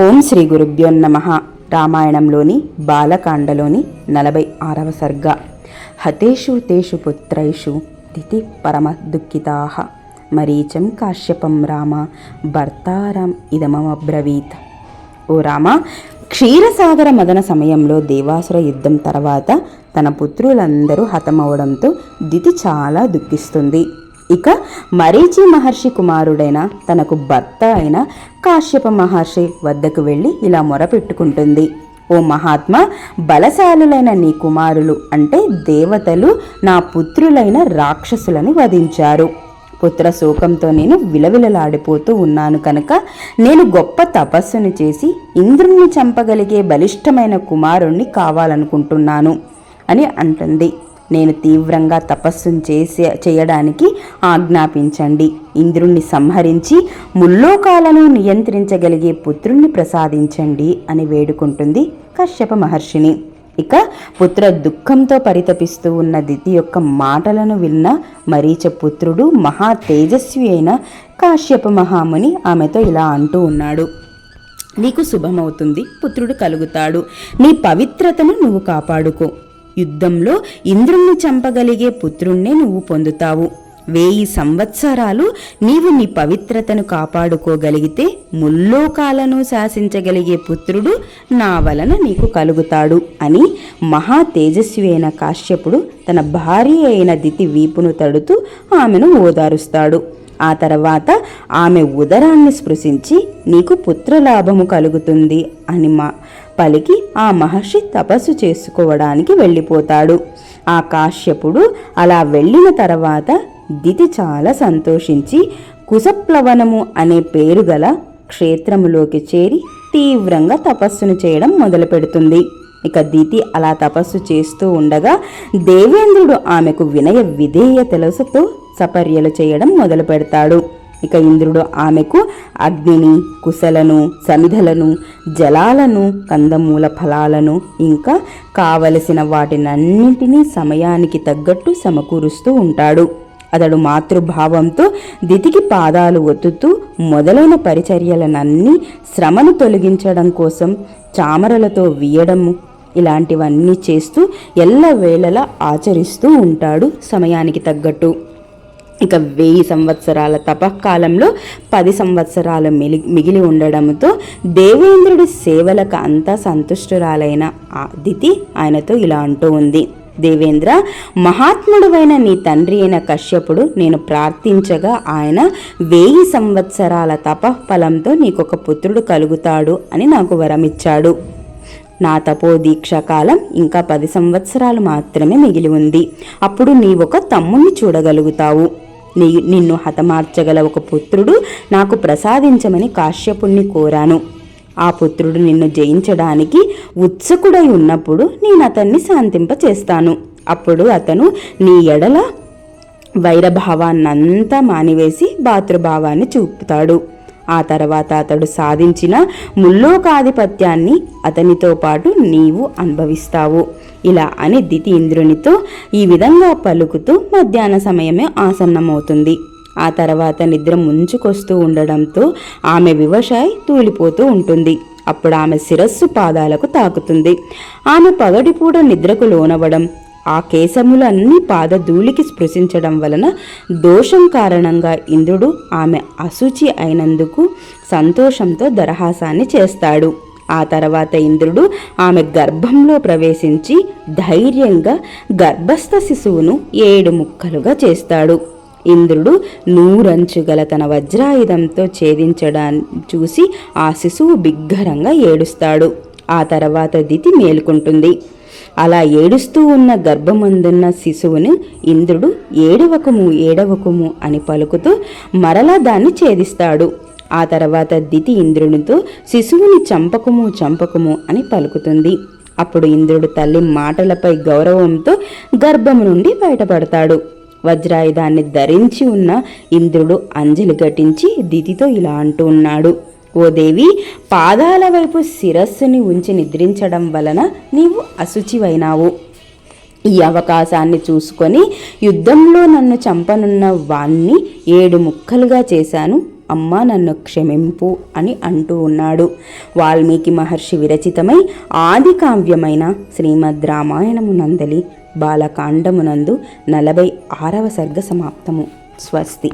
ఓం శ్రీ గురుభ్యో నమ. రామాయణంలోని బాలకాండలోని నలభై ఆరవ సర్గ. హతేషు తేషు పుత్రైషు దితి పరమ దుఃఖితా. మరీచం కాశ్యపం రామ భర్తారం ఇదమబ్రవీత్ ఓ రామ క్షీరసాగర మదన సమయంలో దేవాసుర యుద్ధం తర్వాత తన పుత్రులందరూ హతమవడంతో దితి చాలా దుఃఖిస్తుంది. ఇక మరీచి మహర్షి కుమారుడైన తనకు భర్త అయిన కాశ్యప మహర్షి వద్దకు వెళ్ళి ఇలా మొరపెట్టుకుంటుంది. ఓ మహాత్మా బలశాలులైన నీ కుమారులు అంటే దేవతలు నా పుత్రులైన రాక్షసులను వధించారు. పుత్ర శోకంతో నేను విలవిలలాడిపోతూ ఉన్నాను కనుక నేను గొప్ప తపస్సును చేసి ఇంద్రుణ్ణి చంపగలిగే బలిష్టమైన కుమారుణ్ణి కావాలనుకుంటున్నాను అని అంటుంది. నేను తీవ్రంగా తపస్సును చేసే చేయడానికి ఆజ్ఞాపించండి. ఇంద్రుణ్ణి సంహరించి ముల్లోకాలను నియంత్రించగలిగే పుత్రుణ్ణి ప్రసాదించండి అని వేడుకుంటుంది కశ్యప మహర్షిని. ఇక పుత్ర దుఃఖంతో పరితపిస్తూ ఉన్న దితి యొక్క మాటలను విన్న మరీచ పుత్రుడు మహా తేజస్వి అయిన కాశ్యప మహాముని ఆమెతో ఇలా అంటూ ఉన్నాడు. నీకు శుభమవుతుంది పుత్రుడు కలుగుతాడు. నీ పవిత్రతను నువ్వు కాపాడుకో. యుద్ధంలో ఇంద్రుణ్ణి చంపగలిగే పుత్రుణ్ణే నువ్వు పొందుతావు. వేయి సంవత్సరాలు నీవు నీ పవిత్రతను కాపాడుకోగలిగితే ముల్లోకాలను శాసించగలిగే పుత్రుడు నా వలన నీకు కలుగుతాడు అని మహా తేజస్వి అయిన కాశ్యపుడు తన భార్య అయిన దితి వీపును తడుతూ ఆమెను ఓదారుస్తాడు. ఆ తర్వాత ఆమె ఉదరాన్ని స్పృశించి నీకు పుత్రలాభము కలుగుతుంది అని మా పలికి ఆ మహర్షి తపస్సు చేసుకోవడానికి వెళ్ళిపోతాడు. ఆ కాశ్యపుడు అలా వెళ్ళిన తర్వాత దితి చాలా సంతోషించి కుశప్లవనము అనే పేరు గల క్షేత్రములోకి చేరి తీవ్రంగా తపస్సును చేయడం మొదలుపెడుతుంది ఇక దితి అలా తపస్సు చేస్తూ ఉండగా దేవేంద్రుడు ఆమెకు వినయ విధేయ తెలుసుతో సపర్యలు చేయడం మొదలు పెడతాడు. ఇక ఇంద్రుడు ఆమెకు అగ్నిని కుశలను సమిధలను జలాలను కందమూల ఫలాలను ఇంకా కావలసిన వాటినన్నింటినీ సమయానికి తగ్గట్టు సమకూరుస్తూ ఉంటాడు. అతడు మాతృభావంతో దితికి పాదాలు ఒత్తుతూ మొదలైన పరిచర్యలనన్నీ శ్రమను తొలగించడం కోసం చామరలతో వీయడము ఇలాంటివన్నీ చేస్తూ ఎల్లవేళలా ఆచరిస్తూ ఉంటాడు సమయానికి తగ్గట్టు. ఇక వెయ్యి సంవత్సరాల తపకాలంలో పది సంవత్సరాలు మిలి మిగిలి ఉండడంతో దేవేంద్రుడి సేవలకు అంతా సంతుష్టురాలైన అదితి ఆయనతో ఇలా అంటూ ఉంది. దేవేంద్ర మహాత్ముడువైన నీ తండ్రి అయిన కశ్యపుడు నేను ప్రార్థించగా ఆయన వెయ్యి సంవత్సరాల తపఫలంతో నీకొక పుత్రుడు కలుగుతాడు అని నాకు వరమిచ్చాడు. నా తపో దీక్ష కాలం ఇంకా పది సంవత్సరాలు మాత్రమే మిగిలి ఉంది. అప్పుడు నీవొక తమ్ముణ్ణి చూడగలుగుతావు. నీ నిన్ను హతమార్చగల ఒక పుత్రుడు నాకు ప్రసాదించమని కాశ్యపుణ్ణి కోరాను. ఆ పుత్రుడు నిన్ను జయించడానికి ఉత్సుకుడై ఉన్నప్పుడు నేను అతన్ని శాంతింపచేస్తాను. అప్పుడు అతను నీ ఎడల వైరభావాన్నంతా మానివేసి భాతృభావాన్ని చూపుతాడు. ఆ తర్వాత అతడు సాధించిన ముల్లోకాధిపత్యాన్ని అతనితో పాటు నీవు అనుభవిస్తావు. ఇలా అని దితి ఇంద్రునితో ఈ విధంగా పలుకుతూ మధ్యాహ్న సమయమే ఆసన్నమవుతుంది. ఆ తర్వాత నిద్ర ముంచుకొస్తూ ఉండడంతో ఆమె వివశాయ్ తూలిపోతూ ఉంటుంది. అప్పుడు ఆమె శిరస్సు పాదాలకు తాకుతుంది. ఆమె పగటిపూట నిద్రకు లోనవడం ఆ కేశములన్నీ పాదధూళికి స్పృశించడం వలన దోషం కారణంగా ఇంద్రుడు ఆమె అశుచి అయినందుకు సంతోషంతో దరహాసాన్ని చేస్తాడు. ఆ తర్వాత ఇంద్రుడు ఆమె గర్భంలో ప్రవేశించి ధైర్యంగా గర్భస్థ శిశువును ఏడు ముక్కలుగా చేస్తాడు. ఇంద్రుడు నూరంచు గల తన వజ్రాయుధంతో ఛేదించడాన్ని చూసి ఆ శిశువు బిగ్గరంగా ఏడుస్తాడు. ఆ తర్వాత దితి మేలుకుంటుంది. అలా ఏడుస్తూ ఉన్న గర్భమందున్న శిశువును ఇంద్రుడు ఏడవకము ఏడవకము అని పలుకుతూ మరలా దాన్ని ఛేదిస్తాడు. ఆ తర్వాత దితి ఇంద్రునితో శిశువుని చంపకము చంపకము అని పలుకుతుంది. అప్పుడు ఇంద్రుడు తల్లి మాటలపై గౌరవంతో గర్భము నుండి బయటపడతాడు. వజ్రాయుధాన్ని ధరించి ఉన్న ఇంద్రుడు అంజలి ఘటించి దితితో ఇలా అంటూ ఉన్నాడు ఓ దేవి పాదాల వైపు శిరస్సుని ఉంచి నిద్రించడం వలన నీవు అశుచివైనావు. ఈ అవకాశాన్ని చూసుకొని యుద్ధంలో నన్ను చంపనున్న వాణ్ణి ఏడు ముక్కలుగా చేశాను. అమ్మ నన్ను క్షమింపు అని అంటూ ఉన్నాడు. వాల్మీకి మహర్షి విరచితమై ఆది కావ్యమైన శ్రీమద్ రామాయణము నందలి బాలకాండమునందు నలభై ఆరవ సర్గ సమాప్తము. స్వస్తి.